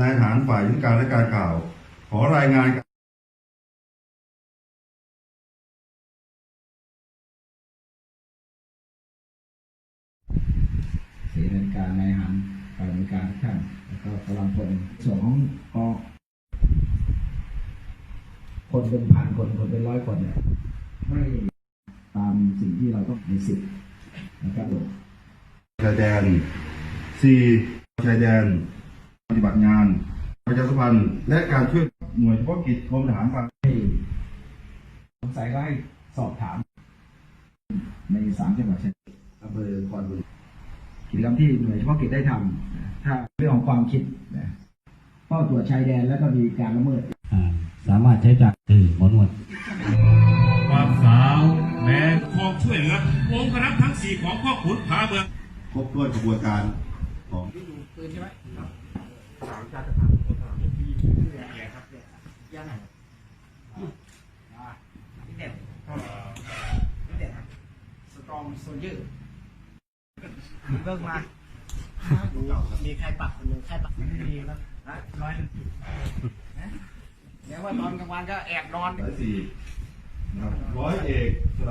นายทหารฝ่ายยุทธการและการข่าว ขอรายงานเสนาธิการนายหันฝ่ายบริการทุกท่านแล้วก็กำลังพลส่วนของกองคนเป็นพันคนคนเป็นร้อยคนเนี่ยไม่ตามสิ่งที่เราต้องในสิทธิ์นะครับผมชายแดน 4. ชายแดน ปฏิบัติงานประชาสัมพันธ์และการช่วยหน่วยเฉพาะกิจกรมทหารพรานให้สงสัยก็ให้สอบถาม ในสามจังหวัดชายแดนอำเภอคอนบุรีกิจกรรมที่หน่วยเฉพาะกิจได้ทำนะถ้าเรื่องของความคิดนะเฝ้าตรวจชายแดนแล้วก็มีการละเมิดอ่าสามารถใช้จากคือหมอนวดความสาวแม้คองช่วยเหลือองค์คณะทั้งสี่ของพ่อขุนผาเมืองครบถ้วนกระบวนการของ สตรองโซเยอร์เลิกมามีใครปักคนหนึ่งใครปักไม่มีครับนะร้อยหนึ่งนะเดี๋ยวว่าตอนกลางวันก็แอบนอนสายสี่ร้อยเอกส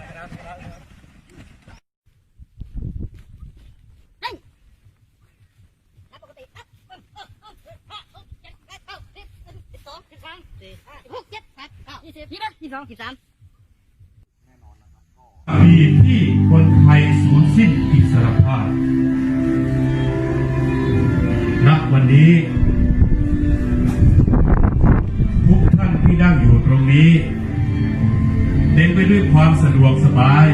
บีที่คนไทยสูญสิ้นอิสรภาพณวันนี้ทุกท่านที่นั่งอยู่ตรงนี้เต็มไปด้วยความสะดวกสบาย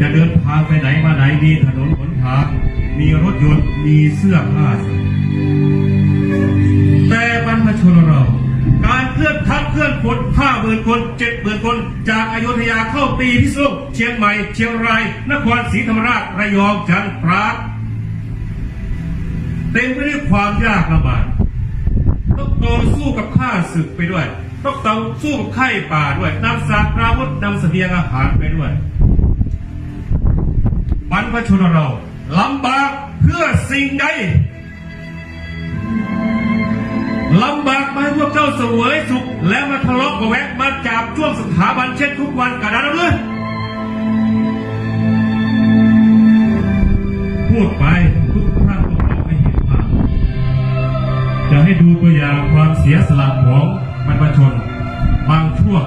จะเดินทางไปไหนมาไหนมีถนนหนทาง มีรถยนต์มีเสื้อผ้า แต่บรรพชนเรา การเคลื่อนทัพเคลื่อนพล ห้าหมื่นคนเจ็ดหมื่นคน จากอายุทยาเข้าตีพิษณุโลกเชียงใหม่ เชียงราย นครศรีธรรมราชระยองจันทร์ตราเต็มไปด้วยความยากลำบากต้องต่อสู้กับข้าศึกไปด้วย ต้องต่อสู้กับไข้ป่าด้วยนำสารอาวุธนำเสบียงอาหารไปด้วยบรรพชนเราลำบากเพื่อสิ่งใด ลำบากมาให้พวกเจ้าเสวยสุข และมาทะเลาะกับแวะมาจับช่วงสถาบันเช่นทุกวันกันนั้นหรือพูดไปทุกท่านต้องมองให้เห็นภาพจะให้ดูตัวอย่างความเสียสละของบรรพชน บางช่วง